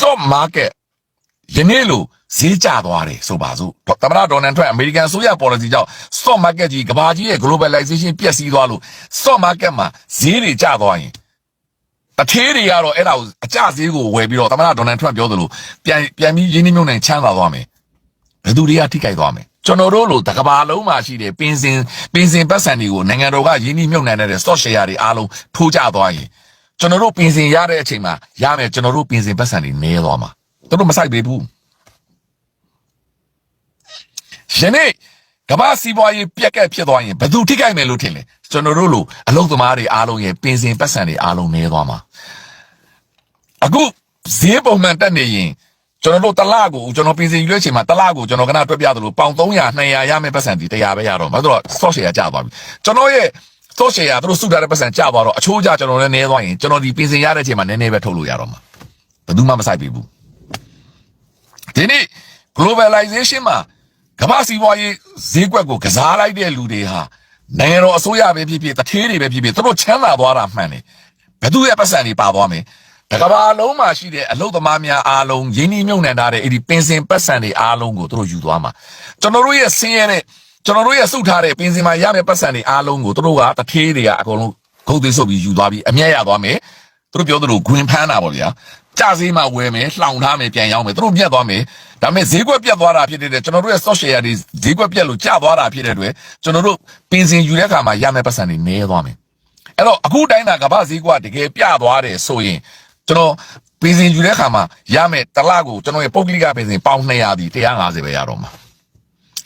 stock market ယနေ့လိုဈေးကျသွားတယ်ဆိုပါစို့သမ္မတဒေါ်နယ်ထရန့်အမေရိကန်ဆိုရ policy ကြောင့် stock market ကြီးကမ္ဘာကြီးရဲ့ globalization ပျက်စီးသွားလို့ stock market မှာဈေးတွေကျသွားရင်တထေးတွေကတော့အဲ့ဒါကိုအကျဈေးကိုဝယ်ပြီးတော့သမ္မတဒေါ်နယ်ထရန့်ပြောသလိုပြန်ပြန်ပြီးရင်းနှီးမြှုပ်နှံချမ်းသာသွားမယ်ဘယ်သူတွေကထိခိုက်သွားမယ်ကျွန်တော်တို့လိုတကဘာလုံးမှာရှိတဲ့ပင်စင်ပင်စင်ပတ်စံတွေကိုနိုင်ငံတော်ကရင်းနှီးမြှုပ်နှံတဲ့ stock share တွေအားလုံးထိုးကျသွားရင် ကျွန်တော်တို့ပင်စင်ရတဲ့အချိန်မှာရမယ်ကျွန်တော်တို့ပင်စင်ပတ်စံတွေနည်းသွားမှာသူတို့မဆိုင်ပေးဘူးယနေ့ကမ္ဘာစီးပွားရေးပြက်ကက်ဖြစ်သွားရင်ဘယ်သူထိခိုက်မယ်လို့ထင်လဲကျွန်တော်တို့လိုအလုပ်သမားတွေအားလုံးရဲ့ပင်စင်ပတ်စံတွေအားလုံးနေသွားမှာအခုဈေးပုံမှန်တက်နေရင်ကျွန်တော်တို့တစ်လကိုကျွန်တော်ပင်စင်ယူတဲ့အချိန်မှာတစ်လကိုကျွန်တော်ကနတွက်ပြသလိုပေါင်300 200ရမယ်ပတ်စံဒီ100ပဲရတော့ဘာလို့လဲ source share ကျသွားပြီကျွန်တော်ရဲ့ source share သူတို့စုထားတဲ့ပတ်စံကျသွားတော့အချိုးကျကျွန်တော်လည်းနေသွားရင်ကျွန်တော်ဒီပင်စင်ရတဲ့အချိန်မှာနည်းနည်းပဲထုတ်လို့ရတော့မှာဘယ်သူမှမဆိုင်ပြီဘူးဒီနေ့ globalization မှာကမ္ဘာစီးပွားရေးဈေးကွက်ကိုကစားလိုက်တဲ့လူတွေဟာနိုင်ငံတော်အစိုးရပဲဖြစ်ဖြစ်တထေးတွေပဲဖြစ်ဖြစ်သူတို့ချမ်းသာသွားတာမှန်တယ်ဘယ်သူရဲ့ပတ်စံတွေပါသွားမယ်တကဘာလုံးမှာရှိတဲ့အလုသမားများအားလုံးရင်းနှီးမြှုပ်နှံထားတဲ့အဲ့ဒီပင်စင်ပတ်စံတွေအားလုံးကိုသူတို့ယူသွားမှာကျွန်တော်တို့ရဲ့ဆင်းရဲတဲ့ ကျွန်တော်တို့ရဲ့စုထားတဲ့ပင်စင်မှာရမယ့်ပတ်စံတွေအားလုံးကိုသူတို့ကတထေးတွေကအကုန်လုံးဂုတ်သွေးဆုပ်ပြီးယူသွားပြီးအမျက်ရသွားမယ်သူတို့ပြောသလိုဂွင်ဖမ်းတာပေါ့ဗျာကြစည်းမှဝယ်မယ်လှောင်ထားမယ်ပြန်ရောင်းမယ်သူတို့မြတ်သွားမယ်ဒါပေမဲ့ဈေးကွက်ပြတ်သွားတာဖြစ်တဲ့အတွက်ကျွန်တော်တို့ရဲ့ stock share တွေဈေးကွက်ပြတ်လို့ကျသွားတာဖြစ်တဲ့အတွက်ကျွန်တော်တို့ပင်စင်ယူတဲ့အခါမှာရမယ့်ပတ်စံတွေနည်းသွားမယ်အဲ့တော့အခုတိုင်းတာကမ္ဘာဈေးကွက်တကယ်ပြသွားတယ်ဆိုရင်ကျွန်တော်ပင်စင်ယူတဲ့အခါမှာရမယ်တစ်လကိုကျွန်တော်ရဲ့ပုဂ္ဂလိကပင်စင်ပေါင်200ဒီ150ပဲရတော့မှာ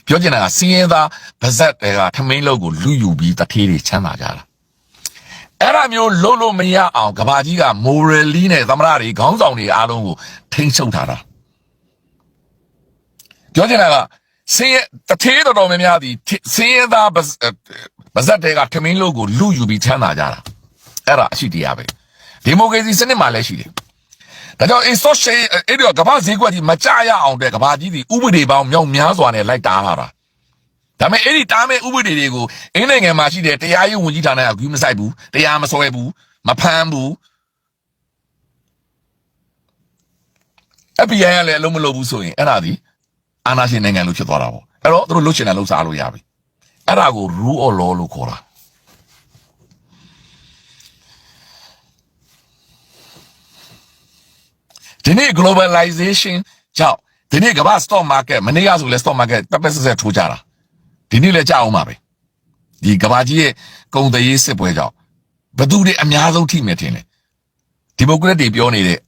ပြောချင်တာကစီးရင်သားဗဇက်တွေကထမင်းလုတ်ကိုလူယူပြီးတထေးတွေချမ်းသာကြတာအဲ့ဒါမျိုးလုံးလို့မရအောင်ကဘာကြီးက morally နဲ့သမရတွေခေါင်းဆောင်တွေအားလုံးကိုထိမ့်ချုပ်ထားတာပြောချင်တာကစင်းရဲ့တထေးတော်တော်များများဒီစင်းရဲ့သားဗဇဗဇက်တွေကထမင်းလို့ကိုလူယူပြီးချမ်းသာကြတာအဲ့ဒါအရှိတရားပဲဒီမိုကရေစီစနစ်မှာလည်းရှိတယ် ဒါကြောင့် in social အဲ့ဒီကဘာဈေးကွက်ကြီးမကြရအောင်တဲ့ကဘာကြီးဒီဥပဒေပေါင်းမြောက်များစွာနဲ့လိုက်တားလာတာဒါပေမဲ့အဲ့ဒီတားမဲ့ဥပဒေတွေကိုအင်းနိုင်ငံမှာရှိတဲ့တရားရေးဝန်ကြီးဌာနကဂူးမဆိုင်ဘူးတရားမစွဲဘူးမဖမ်းဘူး FBI ကလည်းအလုံးမလုပ်ဘူးဆိုရင်အဲ့ဒါဒီအာဏာရှင်နိုင်ငံလို့ဖြစ်သွားတာပေါ့အဲ့တော့သူတို့လှုပ်ချင်တယ်လှုပ်စားလို့ရပြီအဲ့ဒါကို rule of law လို့ခေါ်တာ ဒီနေ့ globalization ကြောင့်ဒီနေ့ကမ္ဘာ stock market မနေ့ကဆိုလဲ stock market ပက်ပက်ဆက်ဆက်ထိုးကြတာဒီနေ့လည်းကြအောင်ပါပဲဒီကမ္ဘာကြီးရဲ့ကုန်သွယ်ရေးစစ်ပွဲကြောင့်ဘယ်သူတွေအများဆုံးထိမယ်ထင်လဲဒီမိုကရက်တွေပြောနေတဲ့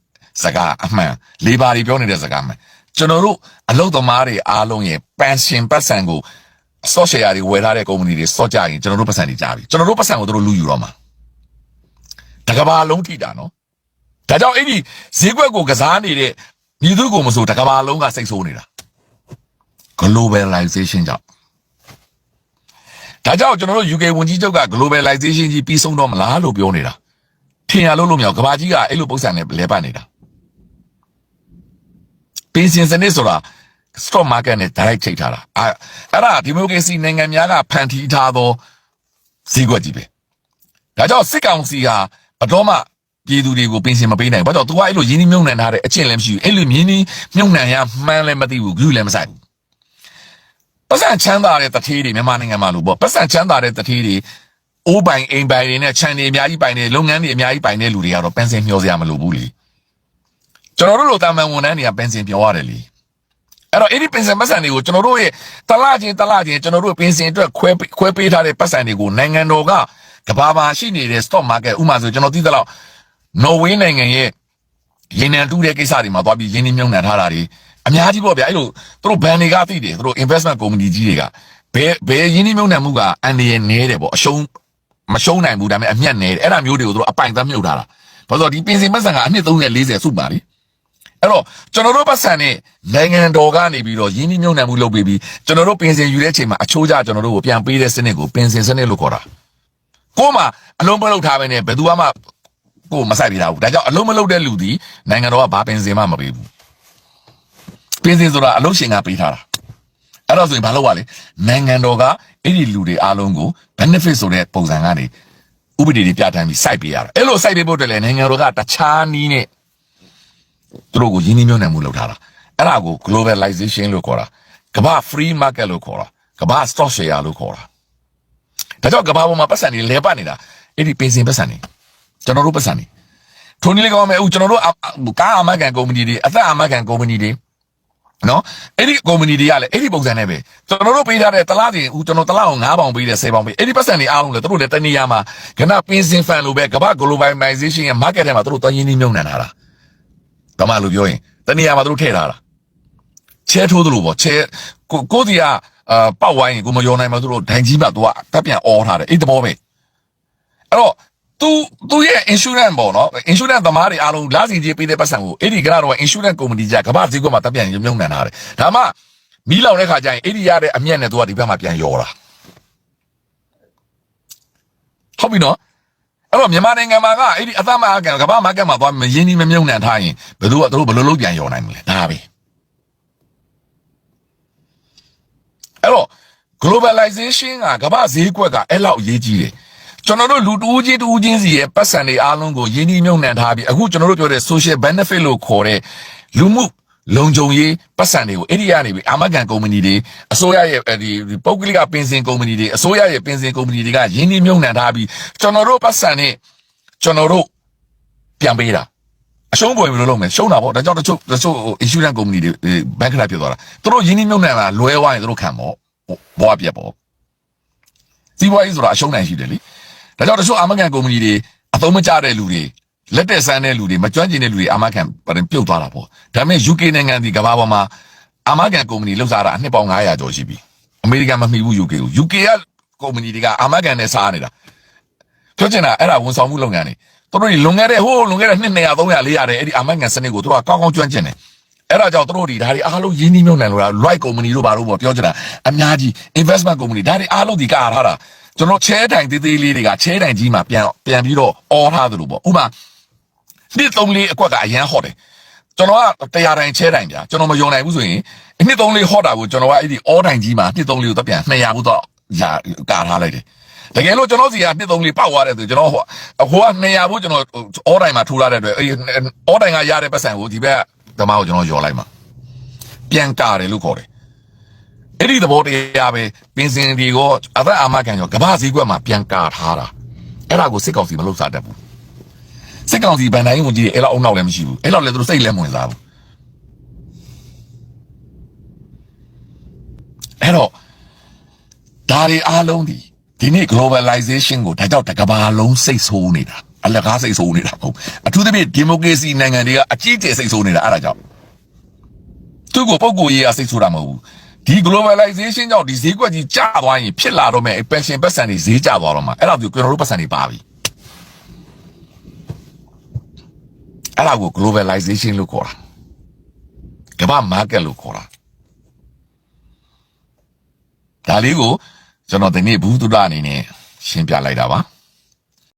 စကားအမှန်လေဘာတွေပြောနေတဲ့စကားအမှန်ကျွန်တော်တို့အလုပ်သမားတွေအားလုံးရဲ့ pension ပတ်စံကို stock share တွေဝယ်ထားတဲ့ကုမ္ပဏီတွေ stock ကြရင်ကျွန်တော်တို့ပတ်စံတွေကြားပြီကျွန်တော်တို့ပတ်စံကိုတို့လူယူတော့မှာတကဘာလုံးထိတာနော် ဒါကြောင့်အဲ့ဒီဈေးကွက်ကိုကစားနေတဲ့ညီသူကိုမဆိုတကဘာလုံးကစိတ်ဆိုးနေတာ globalization ကြောင့်ဒါကြောင့်ကျွန်တော်တို့ UK ဝန်ကြီးချုပ်က globalization ကြီးပြီးဆုံးတော့မလားလို့ပြောနေတာထင်ရလို့လို့မရဘူးကဘာကြီးကအဲ့လိုပုံစံနဲ့လဲပတ်နေတာပင်စင်စနစ်ဆိုတာ stock market နဲ့ direct ချိန်ထားတာအဲ့အဲ့ဒါဒီမိုကရေစီနိုင်ငံများကဖန်တီးထားသောဈေးကွက်ကြီးပဲဒါကြောင့်စစ်ကောင်စီဟာဘတော်မှ ပြည်သူတွေကိုပင်စင်မပေးနိုင်ဘူးဘာကြောင့်သူကအဲ့လိုရင်းနှီးမြှုပ်နှံထားတဲ့အကျင့်လည်းမရှိဘူးအဲ့လိုရင်းနှီးမြှုပ်နှံရမှန်းလည်းမသိဘူးဂရုလည်းမဆိုင်ဘူးပတ်စံချမ်းသာတဲ့တထေးတွေမြန်မာနိုင်ငံမှာလို့ပေါ့ပတ်စံချမ်းသာတဲ့တထေးတွေအိုးပိုင်အိမ်ပိုင်တွေနဲ့ခြံတွေအများကြီးပိုင်နေလုပ်ငန်းတွေအများကြီးပိုင်တဲ့လူတွေကတော့ပန်စင်မျှော်စရာမလိုဘူးလေကျွန်တော်တို့လိုတာမန်ဝန်ထမ်းတွေကပန်စင်ပြောရတယ်လေအဲ့တော့အဲ့ဒီပင်စင်ပတ်စံတွေကိုကျွန်တော်တို့ရဲ့တလချင်းတလချင်းကျွန်တော်တို့ပင်စင်အတွက်ခွဲခွဲပေးထားတဲ့ပတ်စံတွေကိုနိုင်ငံတော်ကကဘာမှာရှိနေတဲ့ stock market ဥပမာဆိုကျွန်တော်သိသလောက် နော်ဝေးနိုင်ငံရဲ့ရင်းနှံတူးတဲ့ကိစ္စတွေမှာသွားပြီးရင်းနှီးမြှုပ်နှံထားတာတွေအများကြီးပေါ့ဗျာအဲ့လိုသူတို့ဘဏ်တွေကသိတယ်သူတို့ investment company ကြီးတွေကဘယ်ဘယ်ရင်းနှီးမြှုပ်နှံမှုကအန်ဒီရနဲတယ်ပေါ့အရှုံးမရှုံးနိုင်ဘူးဒါပေမဲ့အမျက်နဲတယ်အဲ့ဒါမျိုးတွေကိုသူတို့အပိုင်သက်မြုပ်ထားတာဘာလို့လဲဒီပင်စင်ပတ်စံကအနှစ်30 40စုပါလေအဲ့တော့ကျွန်တော်တို့ပတ်စံနဲ့နိုင်ငံတော်ကနေပြီးတော့ရင်းနှီးမြှုပ်နှံမှုလုပ်ပြီးပြီးကျွန်တော်တို့ပင်စင်ယူတဲ့အချိန်မှာအချိုးကျကျွန်တော်တို့ကိုပြန်ပေးတဲ့စနစ်ကိုပင်စင်စနစ်လို့ခေါ်တာကို့မှာအလုံးမလုပ်ထားပဲနဲ့ဘယ်သူမှ ကို့မဆိုင်ပြတာဘူးဒါကြောင့်အလုံးမလုပ်တဲ့လူဒီနိုင်ငံတော်ကဘာပင်စင်မှမပေးဘူးပင်စင်ဆိုတာအလုပ်ရှင်ကပေးထားတာအဲ့တော့ဆိုရင်ဘာလုပ်ရလဲနိုင်ငံတော်ကအဲ့ဒီလူတွေအားလုံးကို benefit ဆိုတဲ့ပုံစံကနေဥပဒေတွေပြဋ္ဌာန်းပြီးစိုက်ပေးရတာအဲ့လိုစိုက်ပေးဖို့အတွက်လည်းနိုင်ငံတော်ကတခြားနည်းနဲ့သူတို့ကိုယင်းနှိမ့်ညွှန်းနိုင်မှုလုပ်ထားတာအဲ့ဒါကို globalization လို့ခေါ်တာကမ္ဘာ free market လို့ခေါ်တာကမ္ဘာ stock share လို့ခေါ်တာဒါကြောင့်ကမ္ဘာပေါ်မှာပတ်စံတွေလဲပတ်နေတာအဲ့ဒီပင်စင်ပတ်စံတွေ ကျွန်တော်တို့ပတ်စံတွေထိုနည်းလေးကောင်းမယ်ဦးကျွန်တော်တို့ကားအမကန်ကုမ္ပဏီတွေအသက်အမကန်ကုမ္ပဏီတွေနော်အဲ့ဒီကုမ္ပဏီတွေကလည်းအဲ့ဒီပုံစံနဲ့ပဲကျွန်တော်တို့ပေးထားတဲ့တလားတင်ဦးကျွန်တော်တလားကို9ပေါင်ပေးတယ်10ပေါင်ပေးအဲ့ဒီပတ်စံတွေအားလုံးလည်းသူတို့လည်းတနေရာမှာကနပင်စင်ဖန်လိုပဲကမ္ဘာ globalization ရဲ့ market ထဲမှာသူတို့တန်းရင်းနှီးမြုံနှံထားတာတမလို့ပြောရင်တနေရာမှာသူတို့ထည့်ထားတာချဲထိုးသလိုပေါ့ချဲကိုကိုစီကအာပောက်ဝိုင်းကိုမယောနိုင်မှာသူတို့ဒိုင်ကြီးမှာသူကတက်ပြန်អောထားတယ်အဲ့ဒီသဘောပဲအဲ့တော့ သူသူရဲ့ insurance ပေါ့နော် insurance သမားတွေအားလုံးလာစီကြီးပေးတဲ့ပတ်စံကိုအဲ့ဒီကရတော့ insurance company ကြီးကကမ္ဘာဈေးကွက်မှာတက်ပြန်မြုံနှံထားတယ်ဒါမှမီးလောင်တဲ့ခါကျရင်အဲ့ဒီရတဲ့အမျက်နဲ့သူကဒီဘက်မှာပြန်ယောတာဟုတ်ပြီနော်အဲ့တော့မြန်မာနိုင်ငံမှာကအဲ့ဒီအသက်မအကန်ကမ္ဘာမားကတ်မှာသွားမရင်းနှီးမမြုံနှံထားရင်ဘယ်သူကသူတို့ဘယ်လိုလုပ်ပြန်ယောနိုင်မလဲဒါပဲအဲ့တော့ globalization ကကမ္ဘာဈေးကွက်ကအဲ့လောက်အရေးကြီးတယ် ကျွန်တော်တို့လူတူးချင်းတူးချင်းစီရဲ့ပတ်စံတွေအားလုံးကိုယင်းနှီးမြုံနှံထားပြီးအခုကျွန်တော်တို့ပြောတဲ့ social benefit လို့ခေါ်တဲ့လူမှုလုံခြုံရေးပတ်စံတွေကိုအဲ့ဒီကနေပြီးအာမခံကုမ္ပဏီတွေအစိုးရရဲ့ဒီပုဂ္ဂလိကပင်စင်ကုမ္ပဏီတွေအစိုးရရဲ့ပင်စင်ကုမ္ပဏီတွေကယင်းနှီးမြုံနှံထားပြီးကျွန်တော်တို့ပတ်စံနဲ့ကျွန်တော်တို့ပြန်ပေးတာအရှုံးပေါ်ဘယ်လိုလုပ်မလဲရှုံးတာပေါ့ဒါကြောင့်တချို့တချို့ insurance company တွေ bankrupt ဖြစ်သွားတာသူတို့ယင်းနှီးမြုံနှံတာလွဲသွားရင်သူတို့ခံပေါ့ဘွားပြက်ပေါ့စီးပွားရေးဆိုတာအရှုံးနိုင်ရှိတယ်လေ ဒါကြောင့်တချို့အာမခံကုမ္ပဏီတွေအသုံးမကျတဲ့လူတွေလက်တက်ဆန်းတဲ့လူတွေမကျွမ်းကျင်တဲ့လူတွေအာမခံပြင်ပြုတ်သွားတာပေါ့ဒါပေမဲ့ UK နိုင်ငံဒီကမ္ဘာပေါ်မှာအာမခံကုမ္ပဏီလောက်စားတာအနှစ်ပေါင်း900ကျော်ရှိပြီအမေရိကန်မမှီဘူး UK ကို UK ကကုမ္ပဏီတွေကအာမခံနဲ့စားနေတာပြောချင်တာအဲ့ဒါဝန်ဆောင်မှုလုပ်ငန်းတွေသူတို့လွန်ခဲ့တဲ့ဟိုးလွန်ခဲ့တဲ့နှစ်200 300 400တဲ့အဲ့ဒီအာမခံစနစ်ကိုသူတို့ကကောင်းကောင်းကျွမ်းကျင်တယ် အဲ့ဒါကြောင့်သူတို့ဒီဒါတွေအားလုံးရင်းနှီးမြှုပ်နှံလို့လား right company တို့ဘာလို့ပေါ့ပြောချင်တာအများကြီး investment company ဒါတွေအားလုံးဒီကာထားတာကျွန်တော်ချဲတိုင်သေးသေးလေးတွေကချဲတိုင်ကြီးမှာပြန်ပြန်ပြီးတော့အော်ထားသလိုပေါ့ဥပမာနှစ်သုံးလေးအကွက်ကအရန်ဟော့တယ်ကျွန်တော်ကတရားတိုင်ချဲတိုင်ပြကျွန်တော်မယုံနိုင်ဘူးဆိုရင်နှစ်သုံးလေးဟော့တာကိုကျွန်တော်ကအဲ့ဒီအော်တိုင်ကြီးမှာနှစ်သုံးလေးကိုတပြန်200ဘူးတော့ယာကာထားလိုက်တယ်တကယ်လို့ကျွန်တော်စီကနှစ်သုံးလေးပောက်သွားတယ်ဆိုကျွန်တော်ဟိုဟိုက200ဘူးကျွန်တော်အော်တိုင်မှာထိုးလာတဲ့အတွက်အဲ့အော်တိုင်ကရတဲ့ပတ်စံကိုဒီဘက် ဓမ္မကိုကျွန်တော်ယော်လိုက်မှာပြန်ကာတယ်လို့ခေါ်တယ်အဲ့ဒီသဘောတရားပဲပင်စင်ဒီကိုအသက်အာမခံရောကမ္ဘာစည်းကွက်မှာပြန်ကာထားတာအဲ့ဒါကိုစစ်ကောင်စီမလုပ်စားတတ်ဘူးစစ်ကောင်စီဗန်တိုင်းဝင်ကြီးအဲ့လောက်အုံနောက်လည်းမရှိဘူးအဲ့လောက်လည်းသူတို့စိတ်လည်းမဝင်စားဘူးအဲ့တော့ဒါတွေအားလုံးဒီဒီနေ့ globalization ကိုဒါကြောင့်တကဘာလုံးစိတ်ဆိုးနေတာ အလကားစိတ်ဆိုးနေတာဟုတ်အထူးသဖြင့်ဒီမိုကရေစီနိုင်ငံတွေကအကြီးအကျယ်စိတ်ဆိုးနေတာအဲ့ဒါကြောင့်သူကပုံကိုရေးအစိတ်ဆိုးတာမဟုတ်ဘူးဒီ globalization ကြောင့်ဒီဈေးကွက်ကြီးကျသွားရင်ဖြစ်လာတော့မယ် pension ပတ်စံတွေဈေးကျသွားတော့မှာအဲ့ဒါကိုကျွန်တော်တို့ပတ်စံတွေပါပြီအဲ့ဒါကို globalization လို့ခေါ်တာကမ္ဘာ market လို့ခေါ်တာဒါလေးကိုကျွန်တော်ဒီနေ့ဘူးတုဒအနေနဲ့ရှင်းပြလိုက်တာပါ